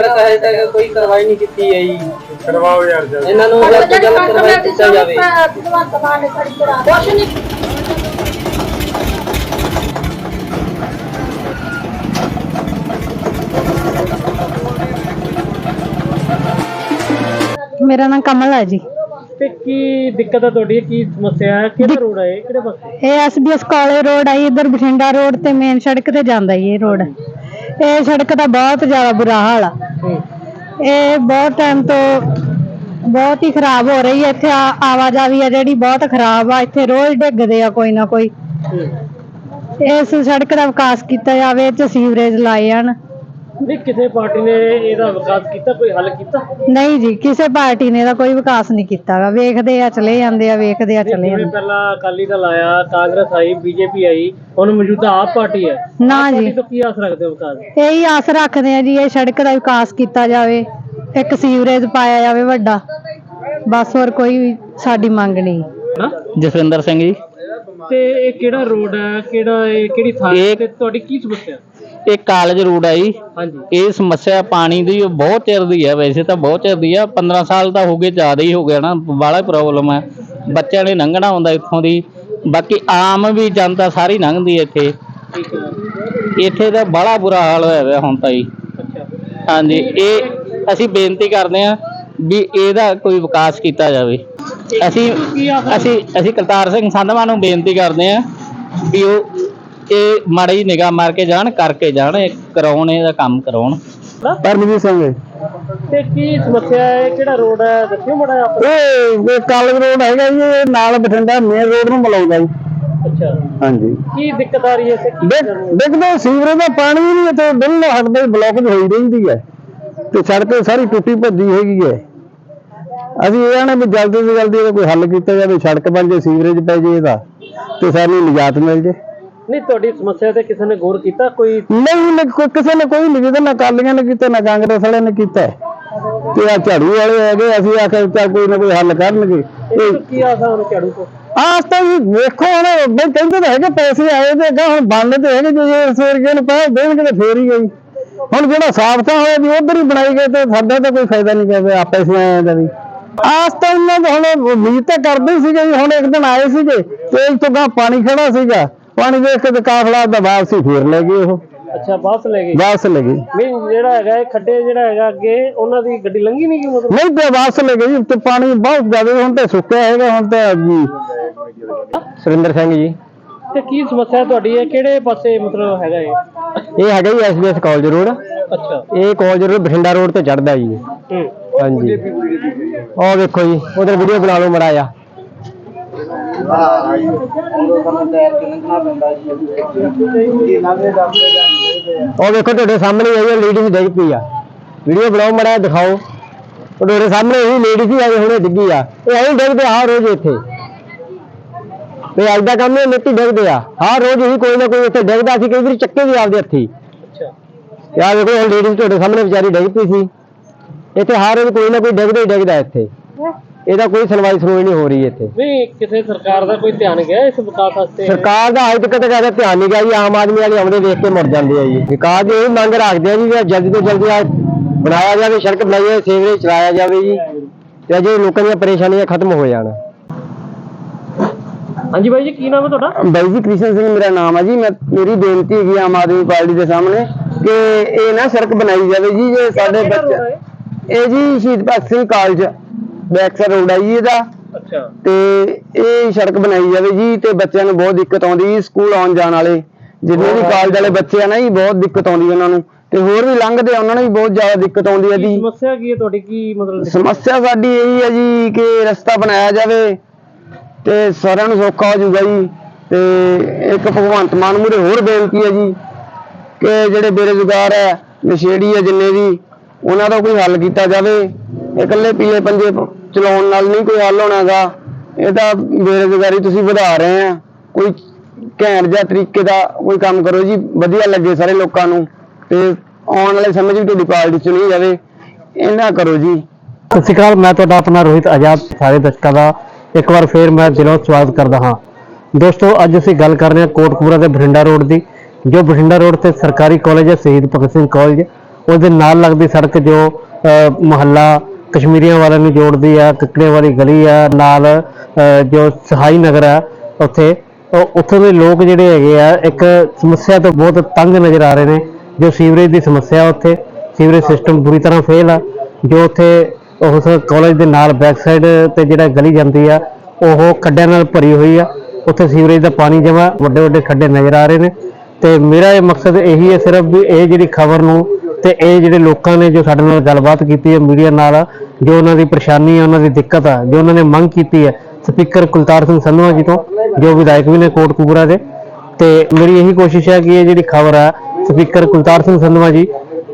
ਤੱਕ ਹਜੇ ਤੱਕ ਕੋਈ ਕਾਰਵਾਈ ਨਹੀਂ ਕੀਤੀ ਹੈ ਜੀ। ਕਰਵਾਓ ਯਾਰ ਜਲਦੀ। ਇਹਨਾਂ ਨੂੰ ਜਲਦ ਤੋਂ ਜਲਦ ਕਾਰਵਾਈ ਕੀਤੀ ਜਾਵੇ। ਭਗਵੰਤ ਮਾਨ ਨੇ ਸੜਕ ਕਰਾ ਕੁਛ ਨਹੀਂ। ਮੇਰਾ ਨਾਮ ਕਮਲ ਹੈ ਜੀ। ਤੇ ਕੀ ਦਿੱਕਤ ਹੈ ਤੁਹਾਡੀ? ਕੀ ਸਮੱਸਿਆ ਹੈ? ਕਿਹੜਾ ਰੋਡ ਹੈ ਇਹ? ਕਿਹੜੇ ਪਾਸੇ? ਇਹ ਐਸਬੀਐਸ ਕਾਲਜ ਰੋਡ ਆਈ ਇਧਰ ਬਠਿੰਡਾ ਰੋਡ ਤੇ ਮੇਨ ਸੜਕ ਤੇ ਜਾਂਦਾ ਜੀ ਇਹ ਰੋਡ। ਇਹ ਸੜਕ ਦਾ ਬਹੁਤ ਜ਼ਿਆਦਾ ਬੁਰਾ ਹਾਲ ਆ। ਇਹ ਬਹੁਤ ਟਾਈਮ ਤੋਂ ਬਹੁਤ ਹੀ ਖਰਾਬ ਹੋ ਰਹੀ ਹੈ। ਇੱਥੇ ਆ- ਆਵਾਜਾਈ ਆ ਜਿਹੜੀ ਬਹੁਤ ਖਰਾਬ ਆ। ਇੱਥੇ ਰੋਜ਼ ਡਿੱਗਦੇ ਆ ਕੋਈ ਨਾ ਕੋਈ। ਇਸ ਸੜਕ ਦਾ ਵਿਕਾਸ ਕੀਤਾ ਜਾਵੇ, ਇੱਥੇ ਸੀਵਰੇਜ ਲਾਏ ਜਾਣ। ਨਹੀਂ ਕਿਸੇ ਪਾਰਟੀ ਨੇ ਇਹਦਾ ਵਿਕਾਸ ਕੀਤਾ ਕੋਈ ਹੱਲ ਕੀਤਾ? ਨਹੀਂ ਜੀ ਕਿਸੇ ਪਾਰਟੀ ਨੇ ਇਹਦਾ ਕੋਈ ਵਿਕਾਸ ਨਹੀਂ ਕੀਤਾਗਾ ਵੇਖਦੇ ਆ ਚਲੇ ਜਾਂਦੇ ਆ ਵੇਖਦੇ ਆ ਚਲੇ ਜਿਵੇਂ ਜਾਂਦੇ ਪਹਿਲਾਂ ਅਕਾਲੀ ਦਲ ਆਇਆ ਕਾਂਗਰਸ ਆਈ ਬੀਜੇਪੀ ਆਈ ਹੁਣ ਮੌਜੂਦਾ ਆਪ ਪਾਰਟੀ ਹੈ। ਨਾ ਪਾਰਟੀ ਜੀ। ਤੋਂ ਕੀ ਆਸ ਰੱਖਦੇ ਹੋ ਵਿਕਾਸ? ਇਹੀ ਆਸ ਰੱਖਦੇ ਆ ਜੀ ਇਹ ਸੜਕ ਦਾ ਵਿਕਾਸ ਕੀਤਾ ਜਾਵੇ ਇੱਕ ਸੀਵਰੇਜ ਪਾਇਆ ਜਾਵੇ ਵੱਡਾ। ਬਸ ਹੋਰ ਕੋਈ ਸਾਡੀ ਮੰਗ ਨਹੀਂ। ਨਾ? ਜਸਵਿੰਦਰ ਸਿੰਘ ਜੀ। ਤੇ ਇਹ ਕਿਹੜਾ ਰੋਡ ਹੈ ਕਿਹੜਾ ਇਹ ਕਿਹੜੀ ਥਾਂ ਹੈ ਇਹ- ਤੇ ਤੁਹਾਡੀ ਕੀ ਸਮੱਸਿਆ? ਇਹ ਕਾਲਜ ਰੋਡ ਹੈ ਜੀ। ਹਾਂਜੀ। ਇਹ ਸਮੱਸਿਆ ਪਾਣੀ ਦੀ ਬਹੁਤ ਚਿਰ ਦੀ ਹੈ ਵੈਸੇ ਤਾਂ ਬਹੁਤ ਚਿਰ ਦੀ ਆ। 15 ਸਾਲ ਤਾਂ ਹੋ ਗਏ ਜ਼ਿਆਦਾ ਹੀ ਹੋ ਗਿਆ ਨਾ ਬਾਹਲਾ ਪ੍ਰੋਬਲਮ ਹੈ ਬੱਚਿਆਂ ਨੇ ਲੰਘਣਾ ਹੁੰਦਾ ਇੱਥੋਂ ਦੀ। ਬਾਕੀ ਆਮ ਵੀ ਜਨਤਾ ਸਾਰੀ ਲੰਘਦੀ ਹੈ ਇੱਥੇ। ਇੱਥੇ ਤਾਂ ਬੜਾ ਬੁਰਾ ਹਾਲ ਹੋਇਆ ਹੋਇਆ ਹੁਣ ਤਾਂ ਜੀ। ਹਾਂਜੀ ਇਹ ਅਸੀਂ ਬੇਨਤੀ ਕਰਦੇ ਹਾਂ ਵੀ ਇਹਦਾ ਕੋਈ ਵਿਕਾਸ ਕੀਤਾ ਜਾਵੇ। ਅਸੀਂ ਅਸੀਂ ਅਸੀਂ ਕਰਤਾਰ ਸਿੰਘ ਸੰਧਵਾ ਨੂੰ ਬੇਨਤੀ ਕਰਦੇ ਹਾਂ ਵੀ ਉਹ ਇਹ ਮਾੜੀ ਨਿਗਾਹ ਮਾਰ ਕੇ ਜਾਣ ਕਰਕੇ ਜਾਣ ਇਹ ਕਰਾਉਣ ਇਹਦਾ ਕੰਮ ਕਰਾਉਣ। ਪਰਮਜੀਤ ਸਿੰਘ ਤੇ ਕੀ ਸਮੱਸਿਆ ਹੈ? ਕਿਹੜਾ ਰੋਡ ਹੈ? ਦੱਸਿਓ ਮੜਾ ਆਪ ਇਹ ਇਹ ਕਾਲਜ ਰੋਡ ਹੈਗਾ ਜੀ ਇਹ ਨਾਲ ਬਠਿੰਡਾ ਮੇਨ ਰੋਡ ਨੂੰ ਮਿਲਾਉਂਦਾ ਜੀ। ਅੱਛਾ। ਹਾਂਜੀ। ਕੀ ਦਿੱਕਤ ਆ ਰਹੀ ਹੈ ਇੱਥੇ? ਕੀ ਦੇਖ ਦੇਖਦੇ ਸੀਵਰੇਜ ਦਾ ਪਾਣੀ ਹੀ ਨਹੀਂ ਇੱਥੇ ਬਿੱਲ ਹਟਦਾ ਬਲੌਕ ਹੋਈ ਰਹਿੰਦੀ ਹੈ। ਤੇ ਸੜਕ ਸਾਰੀ ਟੁੱਟੀ ਭੱਜੀ ਹੈਗੀ ਹੈ। ਅਸੀਂ ਇਹ ਆਣੇ ਵੀ ਜਲਦੀ ਤੋਂ ਜਲਦੀ ਇਹਦਾ ਕੋਈ ਹੱਲ ਕੀਤਾ ਜਾਵੇ ਸੜਕ ਬਣ ਜੇ ਸੀਵਰੇਜ ਪੈ ਜੇ ਇਹਦਾ ਤੇ ਸਾਨੂੰ ਨਿਜਾਤ ਮਿਲ ਜੇ। ਨਹੀਂ ਤੁਹਾਡੀ ਸਮੱਸਿਆ ਤੇ ਕਿਸੇ ਨੇ ਗੌਰ ਕੀਤਾ? ਕੋਈ ਨਹੀਂ ਨਹੀਂ, ਕੋਈ- ਕਿਸੇ ਨੇ ਕੋਈ ਨਹੀਂ ਕੀਤਾ ਨਾ ਕਾਲੀਆਂ ਨੇ ਕੀਤਾ ਨਾ ਕਾਂਗਰਸ ਵਾਲਿਆਂ ਨੇ ਕੀਤਾ। ਤੇ ਆ ਝਾੜੂ ਵਾਲੇ ਹੈਗੇ ਅਸੀਂ ਆਖਿਆ ਚੱਲ ਕੋਈ ਨਾ ਕੋਈ ਹੱਲ ਕਰਨਗੇ। ਇਹ ਤੋਂ ਕੀ ਆਸ ਹੁਣ ਝਾੜੂ ਤੋਂ? ਆਸ ਤਾਂ ਜੀ ਵੇਖੋ ਹੁਣ ਬਈ ਕਹਿੰਦੇ ਤਾਂ ਹੈਗੇ ਪੈਸੇ ਆਏ ਤੇ ਅੱਗਾ ਹੁਣ ਬਣਨੇ ਤੇ ਹੈਗੇ ਜੇ ਸਵੇਰ ਨੂੰ ਪੈਸੇ ਦੇਣਗੇ ਤੇ ਫੇਰ ਹੀ ਗਈ ਹੁਣ ਜਿਹੜਾ ਸਾਬਤਾ ਹੋਇਆ ਵੀ ਉਧਰ ਹੀ ਬਣਾਈ ਗਏ ਤੇ ਸਾਡਾ ਤਾਂ ਕੋਈ ਫਾਇਦਾ ਨਹੀਂ ਕਰਦੇ ਆ ਪੈਸੇ ਆਏ ਦਾ ਵੀ। ਆਸ ਤਾਂ ਇਹਨਾਂ ਦਾ ਹੁਣ ਉਮੀਦ ਤਾਂ ਕਰਦੇ ਸੀਗੇ ਜੀ ਹੁਣ ਇੱਕ ਦਿਨ ਆਏ ਸੀਗੇ ਤੇ ਇਸ ਤੋਂ ਗਾਂ ਪਾਣੀ ਖੜਾ ਸੀਗਾ। ਪਾਣੀ ਦੇਖ ਕੇ ਤੇ ਕਾਫਲਾ ਦਾ ਵਾਪਸੀ ਫੇਰ ਲੈ ਗਏ ਉਹ। ਅੱਛਾ ਬੱਸ ਲੈ ਗਈ ਵਾਪਸ ਲੈ ਗਏ। ਨਹੀਂ ਜਿਹੜਾ ਹੈਗਾ ਇਹ ਖੱਡੇ ਜਿਹੜਾ ਹੈਗਾ ਅੱਗੇ ਉਹਨਾਂ ਦੀ ਗੱਡੀ ਲੰਘੀ ਨਹੀਂ ਗਈ ਮਤਲਬ? ਨਹੀਂ ਤੇ ਵਾਪਸ ਲੈ ਗਏ ਜੀ ਤੇ ਪਾਣੀ ਬਹੁਤ ਜ਼ਿਆਦਾ ਹੁਣ ਤੇ ਸੁੱਕਿਆ ਹੈਗਾ ਹੁਣ ਤੇ ਜੀ ਸੁਰਿੰਦਰ ਸਿੰਘ ਜੀ। ਤੇ ਕੀ ਸਮੱਸਿਆ ਤੁਹਾਡੀ? ਹੈ ਕਿਹੜੇ ਪਾਸੇ ਮਤਲਬ ਹੈਗਾ ਇਹ? ਇਹ ਹੈਗਾ ਜੀ ਐਸਬੀਐਸ ਕਾਲਜ ਰੋਡ। ਅੱਛਾ। ਇਹ ਕਾਲਜ ਰੋਡ ਬਠਿੰਡਾ ਰੋਡ ਤੇ ਚੜਦਾ ਜੀ। ਹੂੰ। ਹਾਂਜੀ। ਉਹ ਵੇਖੋ ਜੀ ਉਧਰ ਵੀਡੀਓ ਬਣਾ ਲਓ ਮੜਾ ਆ ਉਹ ਵੇਖੋ ਤੁਹਾਡੇ ਸਾਹਮਣੇ ਆਈ ਲੇਡੀਜ਼ ਡਿੱਗ ਪਈ ਆ। ਵੀਡੀਓ ਬਣਾਓ ਮੜਾ ਦਿਖਾਓ। ਉਹ ਤੁਹਾਡੇ ਸਾਹਮਣੇ ਇਹ ਲੇਡੀ ਸੀ ਆਈ ਹੁਣੇ ਡਿੱਗੀ ਆ। ਇਹ ਐਂ ਡਿੱਗਦੇ ਆ ਰੋਜ਼ ਇੱਥੇ। ਤੇ ਅੱਜ ਦਾ ਕੰਮ ਇਹ ਮਿੱਟੀ ਡਿੱਗਦੇ ਆ। ਹਰ ਰੋਜ਼ ਹੀ ਕੋਈ ਨਾ ਕੋਈ ਇੱਥੇ ਡਿੱਗਦਾ ਸੀ ਕਈ ਵਾਰੀ ਚੱਕੇ ਵੀ ਆਪਦੇ ਹੱਥੀ। ਅੱਛਾ। ਯਾਰ ਦੇਖੋ ਹੁਣ ਲੇਡੀਜ਼ ਤੁਹਾਡੇ ਸਾਹਮਣੇ ਵਿਚਾਰੀ ਡਿੱਗ ਪਈ ਸੀ। ਇੱਥੇ ਹਰ ਰੋਜ਼ ਕੋਈ ਨਾ ਕੋਈ ਡਿੱਗਦਾ ਹੀ ਡਿੱਗਦਾ ਇੱਥੇ। ਇਹਦਾ ਕੋਈ ਸੁਣਵਾਈ ਸੁਣਵਾਈ ਨਹੀਂ ਹੋ ਰਹੀ ਇੱਥੇ। ਨਹੀਂ ਕਿਸੇ ਸਰਕਾਰ ਦਾ ਕੋਈ ਧਿਆਨ ਗਿਆ ਇਸ ਵਿਕਾਸ ਵਾਸਤੇ? ਸਰਕਾਰ ਦਾ ਅੱਜ ਤੱਕ ਤਾਂ ਕਦੇ ਧਿਆਨ ਨਹੀਂ ਗਿਆ ਜੀ ਆਮ ਆਦਮੀ ਵਾਲੇ ਆਉਂਦੇ ਵੇਖ ਕੇ ਮੁੜ ਜਾਂਦੇ ਆ ਜੀ। ਵਿਕਾਸ ਦੀ ਇਹ ਮੰਗ ਰੱਖਦੇ ਆ ਜੀ ਵੀ ਜਲਦੀ ਤੋਂ ਜਲਦੀ ਆ ਬਣਾਇਆ ਜਾਵੇ ਸੜਕ ਬਣਾਈ ਜਾਵੇ ਸੀਵਰੇਜ ਚਲਾਇਆ ਜਾਵੇ ਜੀ ਤੇ ਅਜੇ ਲੋਕਾਂ ਦੀਆਂ ਪਰੇਸ਼ਾਨੀਆਂ ਖਤਮ ਹੋ ਜਾਣ। ਹਾਂਜੀ ਬਾਈ ਜੀ ਕੀ ਨਾਮ ਹੈ ਤੁਹਾਡਾ? ਬਾਈ ਜੀ ਕ੍ਰਿਸ਼ਨ ਸਿੰਘ ਮੇਰਾ ਨਾਮ ਹੈ ਜੀ। ਮੈਂ ਮੇਰੀ ਬੇਨਤੀ ਹੈਗੀ ਆਮ ਆਦਮੀ ਪਾਰਟੀ ਦੇ ਸਾਹਮਣੇ ਕਿ ਇਹ ਨਾ ਸੜਕ ਬਣਾਈ ਜਾਵੇ ਜੀ ਜੇ ਸਾਡੇ ਬੱਚੇ ਇਹ ਜੀ Shaheed Bhagat Singh college. Back side road ਹੈ ਜੀ ਇਹਦਾ ਅੱਛਾ। ਤੇ ਇਹ ਸੜਕ ਬਣਾਈ ਜਾਵੇ ਜੀ ਤੇ ਬੱਚਿਆਂ ਨੂੰ ਬਹੁਤ ਦਿੱਕਤ ਆਉਂਦੀ ਜੀ ਸਕੂਲ ਆਉਣ ਜਾਣ ਵਾਲੇ। ਜਿੰਨੇ ਵੀ ਕਾਲਜ ਵਾਲੇ ਬੱਚੇ ਆ ਨਾ ਜੀ ਬਹੁਤ ਦਿੱਕਤ ਆਉਂਦੀ ਉਹਨਾਂ ਨੂੰ। ਤੇ ਹੋਰ ਵੀ ਲੰਘਦੇ ਆ ਉਹਨਾਂ ਨੂੰ ਵੀ ਬਹੁਤ ਜ਼ਿਆਦਾ ਦਿੱਕਤ ਆਉਂਦੀ ਹੈ ਕੀ ਜੀ ਸਮੱਸਿਆ ਕੀ ਹੈ ਤੁਹਾਡੀ? ਕੀ ਮਤਲਬ ਸਮੱਸਿਆ ਸਾਡੀ ਇਹੀ ਹੈ ਜੀ ਕਿ ਰਸਤਾ ਬਣਾਇਆ ਜਾਵੇ ਤੇ ਸਾਰਿਆਂ ਨੂੰ ਸੌਖਾ ਹੋ ਜਾਊਗਾ ਜੀ। ਤੇ ਇੱਕ ਭਗਵੰਤ ਮਾਨ ਮੂਰੇ ਹੋਰ ਬੇਨਤੀ ਹੈ ਜੀ ਕਿ ਜਿਹੜੇ ਬੇਰੁਜ਼ਗਾਰ ਹੈ ਨਸ਼ੇੜੀ ਹੈ ਜਿੰਨੇ ਵੀ ਉਹਨਾਂ ਦਾ ਕੋਈ ਹੱਲ ਕੀਤਾ ਜਾਵੇ। ਇਕੱਲੇ ਪੀਲੇ ਪੰਜੇ ਪ- ਚਲਾਉਣ ਨਾਲ ਨਹੀਂ ਕੋਈ ਹੱਲ ਹੋਣਾਗਾ ਇਹ ਤਾਂ ਬੇਰੁਜ਼ਗਾਰੀ ਤੁਸੀਂ ਵਧਾ ਰਹੇ ਆ। ਕੋਈ ਘੈਂਟ ਜਿਹਾ ਤਰੀਕੇ ਦਾ ਕੋਈ ਕੰਮ ਕਰੋ ਜੀ ਵਧੀਆ ਲੱਗੇ ਸਾਰੇ ਲੋਕਾਂ ਨੂੰ। ਤੇ ਆਉਣ ਵਾਲੇ ਸਮੇਂ 'ਚ ਤੁਹਾਡੀ ਪਾਰਟੀ ਚੁਣੀ ਜਾਵੇ। ਇਹਨਾਂ ਕਰੋ ਜੀ। ਸਤਿ ਸ਼੍ਰੀ ਅਕਾਲ ਮੈਂ ਤੁਹਾਡਾ ਆਪਣਾ ਰੋਹਿਤ ਆਜ਼ਾਦ ਸਾਰੇ ਦਰਸ਼ਕਾਂ ਦਾ। ਇੱਕ ਵਾਰ ਫੇਰ ਮੈਂ ਦਿਲੋਂ ਸਵਾਗਤ ਕਰਦਾ ਹਾਂ। ਦੋਸਤੋ ਅੱਜ ਅਸੀਂ ਗੱਲ ਕਰ ਰਹੇ ਹਾਂ ਕੋਟਕਪੂਰਾ ਦੇ ਬਠਿੰਡਾ ਰੋਡ ਦੀ ਜੋ ਬਠਿੰਡਾ ਰੋਡ ਤੇ ਸਰਕਾਰੀ ਕਾਲਜ ਹੈ ਸ਼ਹੀਦ ਭਗਤ ਸਿੰਘ ਕਾਲਜ। ਉਹਦੇ ਨਾਲ ਲੱਗਦੀ ਸੜਕ ਜੋ ਅਹ, ਮੁਹੱਲਾ ਕਸ਼ਮੀਰੀਆਂ ਵਾਲਿਆਂ ਨੂੰ ਜੋੜਦੀ ਆ, ਕਿਕੜੇ ਵਾਲੀ ਗਲੀ ਆ, ਨਾਲ ਜੋ ਸਹਾਈ ਨਗਰ ਆ ਉੱਥੇ, ਉਹ ਉੱਥੋਂ ਦੇ ਲੋਕ ਜਿਹੜੇ ਹੈਗੇ ਆ, ਇੱਕ ਸਮੱਸਿਆ ਤੋਂ ਬਹੁਤ ਤੰਗ ਨਜ਼ਰ ਆ ਰਹੇ ਨੇ, ਜੋ ਸੀਵਰੇਜ ਦੀ ਸਮੱਸਿਆ ਉੱਥੇ, ਸੀਵਰੇਜ ਸਿਸਟਮ ਬੁਰੀ ਤਰ੍ਹਾਂ ਫੇਲ ਆ, ਜੋ ਉੱਥੇ ਉਸ ਕਾਲਜ ਦੇ ਨਾਲ ਬੈਕ ਸਾਈਡ ਤੇ ਜਿਹੜਾ ਗਲੀ ਜਾਂਦੀ ਆ, ਉਹ ਖੱਡਿਆਂ ਨਾਲ ਭਰੀ ਹੋਈ ਆ, ਉੱਥੇ ਸੀਵਰੇਜ ਦਾ ਪਾਣੀ ਜਮਾ ਵੱਡੇ ਵੱਡੇ ਖੱਡੇ ਨਜ਼ਰ ਆ ਰਹੇ ਨੇ, ਤੇ ਮੇਰਾ ਇਹ ਮਕਸਦ ਇਹੀ ਹੈ ਸਿਰਫ ਵੀ ਇਹ ਜਿਹੜੀ ਖਬਰ ਨੂੰ ਤੇ ਇਹ ਜਿਹੜੇ ਲੋਕਾਂ ਨੇ ਜੋ ਸਾਡੇ ਨਾਲ ਗੱਲਬਾਤ ਕੀਤੀ ਹੈ ਮੀਡੀਆ ਨਾਲ, ਜੋ ਉਹਨਾਂ ਦੀ ਪਰੇਸ਼ਾਨੀ ਹੈ, ਉਹਨਾਂ ਦੀ ਦਿੱਕਤ ਆ ਜੋ ਉਹਨਾਂ ਨੇ ਮੰਗ ਕੀਤੀ ਹੈ, ਸਪੀਕਰ ਕੁਲਤਾਰ ਸਿੰਘ ਸੰਧਵਾ ਜੀ ਤੋਂ, ਜੋ ਵਿਧਾਇਕ ਵੀ ਨੇ ਕੋਟਕਪੂਰਾ ਦੇ। ਤੇ ਮੇਰੀ ਇਹੀ ਕੋਸ਼ਿਸ਼ ਹੈ ਕਿ ਇਹ ਜਿਹੜੀ ਖਬਰ ਆ ਸਪੀਕਰ ਕੁਲਤਾਰ ਸਿੰਘ ਸੰਧਵਾ ਜੀ,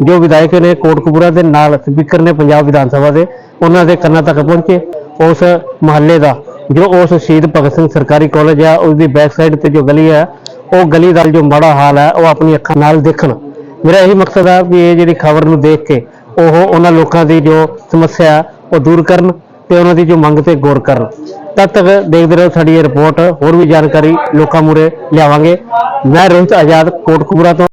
ਜੋ ਵਿਧਾਇਕ ਨੇ ਕੋਟਕਪੂਰਾ ਦੇ ਨਾਲ ਸਪੀਕਰ ਨੇ ਪੰਜਾਬ ਵਿਧਾਨ ਸਭਾ ਦੇ, ਉਹਨਾਂ ਦੇ ਕੰਨਾਂ ਤੱਕ ਪਹੁੰਚੇ। ਉਸ ਮਹੱਲੇ ਦਾ, ਜੋ ਉਸ ਸ਼ਹੀਦ ਭਗਤ ਸਿੰਘ ਸਰਕਾਰੀ ਕਾਲਜ ਆ ਉਸ ਦੀ ਬੈਕ ਸਾਈਡ ਤੇ ਜੋ ਗਲੀ ਹੈ, ਉਹ ਗਲੀ ਦਾ ਜੋ ਮਾੜਾ ਹਾਲ ਹੈ, ਉਹ ਆਪਣੀ ਅੱਖਾਂ ਨਾਲ ਦੇਖਣ। ਮੇਰਾ ਇਹੀ ਮਕਸਦ ਆ ਵੀ ਇਹ ਜਿਹੜੀ ਖਬਰ ਨੂੰ ਦੇਖ ਕੇ ਉਹ ਉਹਨਾਂ ਲੋਕਾਂ ਦੀ ਜੋ ਸਮੱਸਿਆ ਉਹ ਦੂਰ ਕਰਨ ਤੇ ਉਹਨਾਂ ਦੀ ਜੋ ਮੰਗ ਤੇ ਗੌਰ ਕਰਨ। ਤਦ ਤੱਕ ਦੇਖਦੇ ਰਹੋ ਸਾਡੀ ਇਹ ਰਿਪੋਰਟ, ਹੋਰ ਵੀ ਜਾਣਕਾਰੀ ਲੋਕਾਂ ਮੂਰੇ ਲਿਆਵਾਂਗੇ। ਮੈਂ ਰੋਹਿਤ ਆਜ਼ਾਦ, ਕੋਟਕਪੂਰਾ ਤੋਂ